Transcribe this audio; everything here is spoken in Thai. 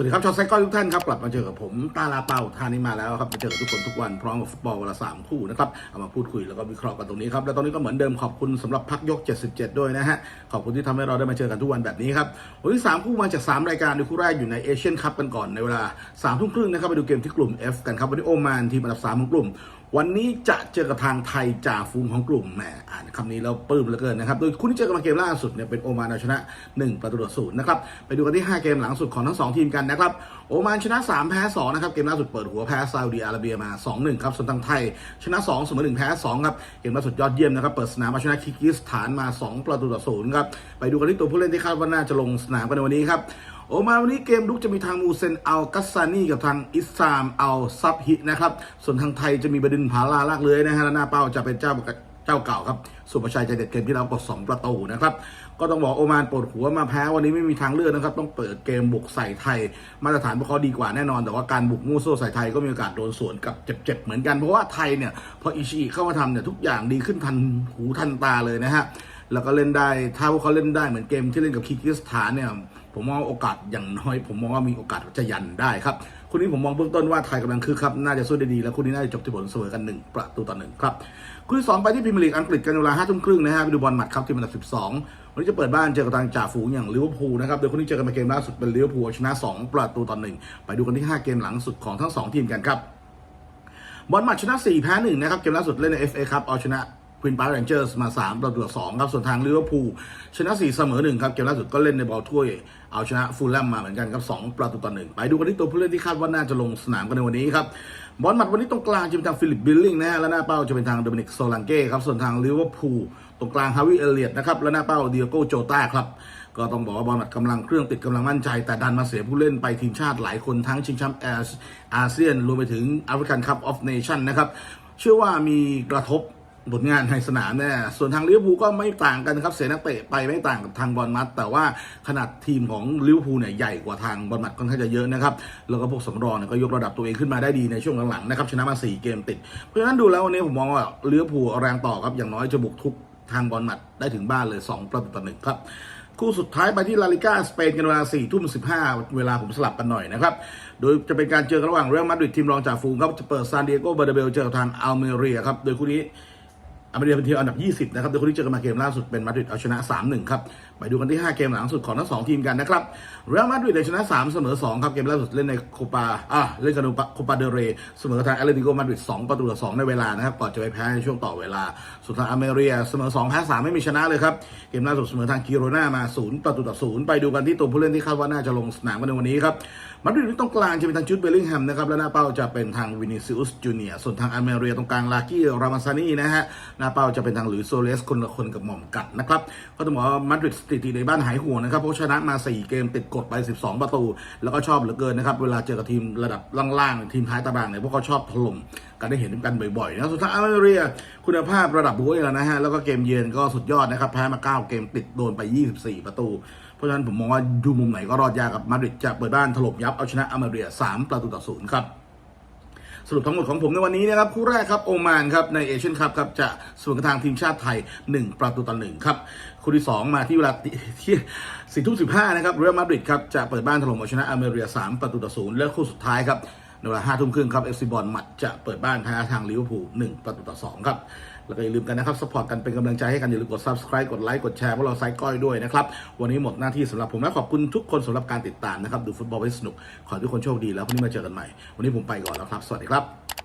วัสดีครับชาวไซก้อยทุกท่านครับกลับมาเจอกับผมตาลาเป้าท่านี้มาแล้วครับมาเจอทุกคนทุกวันพร้อมกับฟุตบอลวันละสามคู่นะครับเอามาพูดคุยแล้วก็วิเคราะห์กันตรงนี้ครับและตอนนี้ก็เหมือนเดิมขอบคุณสำหรับพักยก 77 ด้วยนะฮะขอบคุณที่ทำให้เราได้มาเจอกันทุกวันแบบนี้ครับวันที่สามคู่มาจากสามรายการในคู่แรกอยู่ในเอเชียนคัพกันก่อนในเวลาสามทุ่มครึ่งนะครับไปดูเกมที่กลุ่ม F กันครับวันนี้โอมานทีมอันดับสามของกลุ่ม วันนี้จะเจอกับทางไทยจ่าฟูงของกลุ่มแหมอ่านคำนี้แล้วปลื้มเหลือเกินนะครับ โดยคู่ที่เจอกันมาเกมล่าสุดเนี่ยเป็นโอมานเอาชนะ 1 ประตูต่อศูนย์นะครับ ไปดูกันที่ 5 เกมหลังสุดของทั้ง 2 ทีมกันนะครับ โอมานชนะ 3 แพ้ 2 นะครับ เกมล่าสุดเปิดหัวแพ้ซาอุดิอาระเบียมา 2-1 ครับ ส่วนทางไทย ชนะ2เสมอ1แพ้2ครับ เกมล่าสุดยอดเยี่ยมนะครับ เปิดสนามมาชนะคิร์กิสถานมา 2 ประตูต่อศูนย์ครับ ไปดูกันที่ตัวผู้เล่นที่คาดว่าน่าจะลงสนามกันในวันนี้ครับ โอมานวันนี้เกมลุกจะมีทางมูเซนอัลกัสซานีกับทางอิสซามอัลซับฮินะครับ ส่วนทางไทยจะมีบดินผาลาลากเลยนะฮะและหน้าเป้าจะเป็นเจ้าเจ้าเก่าครับ สุประชัยใจเด็ดเกมที่เรากด 2 ประตูนะครับ ก็ต้องบอกโอมานปวดหัวมาแพ้วันนี้ไม่มีทางเลือกนะครับ ต้องเปิดเกมบุกใส่ไทย มาตรฐานพวกเขาดีกว่าแน่นอน แต่ว่าการบุกมูโซ่ใส่ไทยก็มีโอกาสโดนสวนกับเจ็บๆเหมือนกันเพราะว่าไทยเนี่ยพออิชิเข้ามาทำเนี่ยทุกอย่างดีขึ้นทันหูทันตาเลยนะฮะแล้วก็เล่นได้ถ้าพวกเขาเล่นได้เหมือนเกมที่เล่นกับคิร์กิสถานเนี่ย ผมมองว่าโอกาสอย่างน้อย ผมมองว่ามีโอกาสจะยันได้ครับคุณนี้ผมมองเบื้องต้นว่าไทยกำลังคือครับน่าจะสู้ได้ดีแล้วคุณนี้น่าจะจบที่ผลเสมอกันหนึ่งประตูต่อหนึ่งครับคุณที่สองไปที่พรีเมียร์ลีกอังกฤษกันเวลาห้าทุ่มครึ่งนะฮะไปดูบอลหมัดครับทีมอันดับสิบสองวันนี้จะเปิดบ้านเจอกับทางจ่าฝูงอย่างลิเวอร์พูลนะครับโดยคู่นที่เจอกันมาเกมล่าสุดเป็นลิเวอร์พูลชนะสองประตูต่อหนึ่งไปดูกันที่ห้าเกมหลังสุดของทั้งสองทีมกันครับบอลหมัดชนะ4แพ้1นะครับเกมล่าสุดเล่นใน FA ครับเอาชนะ ควีนพาร์คเรนเจอร์สมา3ประตูต่อ2ครับส่วนทางลิเวอร์พูลชนะ 4 เสมอ1ครับเกมล่าสุดก็เล่นในบอลถ้วย เอาชนะฟูลแลมมาเหมือนกันครับ2ประตูต่อ1ไปดูกันที่ตัวผู้เล่นที่คาดว่าน่าจะลงสนามกันในวันนี้ครับบอลหมัดวันนี้ตรงกลางจะเป็นทางฟิลิปบิลลิงนะฮะและหน้าเป้าจะเป็นทางโดมินิกโซลังเก้ครับส่วนทางลิเวอร์พูลตรงกลางฮาวิเอเลียตนะครับและหน้าเป้าเดียโก้โจต้าครับก็ต้องบอกว่าบอลหมัดกำลังเครื่องติดกำลังมั่นใจ แต่ดันมาเสียผู้เล่นไปทีมชาติหลายคนทั้งชิงแชมป์อสอาเซียนรวมไปถึงแอฟริกันคัพออฟเนชั่นนะครับเชื่อว่ามีกระทบ ผลงานในสนามแน่ส่วนทางลิเวอร์พูลก็ไม่ต่างกันนะครับ เสียนักเตะไปไม่ต่างกับทางบอลมัด แต่ว่าขนาดทีมของลิเวอร์พูลเนี่ยใหญ่กว่าทางบอลมัดค่อนข้างจะเยอะนะครับ แล้วก็พวกสำรองเนี่ยก็ยกระดับตัวเองขึ้นมาได้ดีในช่วงหลังๆนะครับ ชนะมา 4 เกมติด เพราะฉะนั้นดูแล้ววันนี้ผมมองว่าลิเวอร์พูลแรงต่อครับ อย่างน้อยจะบุกทุกทางบอลมัดได้ถึงบ้านเลย 2 ประตูต่อหนึ่งครับคู่สุดท้ายไปที่ลาลิก้าสเปนกันเวลา4ทุ่ม15 เวลาผมสลับกันหน่อยนะครับ โดยจะเป็นการเจอกันระหว่างเรอัลมาดริดทีมรองจากฟูงครับจะเปิดซานดิเอโกเบอร์เดเบลเจอกับทางอัลเมเรียครับ โดยคู่นี้ อเมริกาเป็นทีมอันดับ 20 นะครับโดยคนที่เจอกันมาเกมล่าสุดเป็นมาดริดเอาชนะ 3-1 ครับ ไปดูกันที่ 5 เกมหลังสุดของทั้ง2ทีมกันนะครับเรอัลมาดริดได้ชนะ 3 เสมอ 2 ครับ เกมล่าสุดเล่นในโคปาอะเล่นกันในโคปาเดเร เสมอทางแอตเลติโกมาดริด2ประตูต่อ2ในเวลานะครับ ก่อนจะไปแพ้ในช่วงต่อเวลาส่วนทางอเมริกาเสมอ 2 แพ้ 3 ไม่มีชนะเลยครับ เกมล่าสุดเสมอทางกิโรนามา 0 ประตูต่อ 0 ไปดูกันที่ตัวผู้เล่นที่คาดว่าน่าจะลงสนามกันในวันนี้ครับมาดริดตรงกลางจะเป็นทางจุดเบลลิงแฮมนะครับและหน้าเป้าจะเป็นทางวินิซิอุสจูเนียส่วนทางอเมริกาตรงกลางลากี้รามาซานีนะฮะหน้าเป้าจะเป็นทางหลุยส์โซเลสคนละคนกับหม่อมกัดนะครับก็ต้องบอกว่ามาดริดถิติในบ้านหายห่วงนะครับเพราะชนะมา 4 เกมติดกดไป 12 ประตู แล้วก็ชอบเหลือเกินนะครับ เวลาเจอกับทีมระดับล่างๆ ทีมท้ายตารางเนี่ยพวกเขาชอบถล่มกันได้เห็นกันบ่อยๆนะส่วนทางอเมริกาคุณภาพระดับบุ้ยแล้วนะฮะ แล้วก็เกมเยือนก็สุดยอดนะครับ แพ้มา 9 เกมติดโดนไป 24 ประตู เพราะฉะนั้นผมมองว่าดูมุมไหนก็รอดยากกับมาดริดจะเปิดบ้านถล่มยับเอาชนะอเมริกา3ประตูต่อศูนย์ครับ สรุปทั้งหมดของผมในวันนี้นะครับคู่แรกครับโอมานครับในเอเชียนคัพครับจะสวนกระทางทีมชาติไทย 1 ประตูต่อหนึ่งครับคู่ที่ 2 มาที่เวลาที่สี่ทุ่มสิบห้านะครับเรอัลมาดริดครับจะเปิดบ้านถล่มเอาชนะอเมริกาสามประตูต่อศูนย์และคู่สุดท้ายครับ ในเวลาห้าทุ่มครึ่งครับเอฟซีบอลมัดจะเปิดบ้านแพ้ทางลิเวอร์พูล1ประตูต่อสองครับ แล้วก็อย่าลืมกันนะครับสปอร์ตกันเป็นกำลังใจให้กันอย่าลืมกด subscribe กดไลค์กดแชร์พวกเราไซก้อยด้วยนะครับ วันนี้หมดหน้าที่สำหรับผมและขอบคุณทุกคนสำหรับการติดตามนะครับ ดูฟุตบอลให้สนุก ขอให้ทุกคนโชคดีแล้วพรุ่งนี้มาเจอกันใหม่ วันนี้ผมไปก่อนแล้วครับ สวัสดีครับ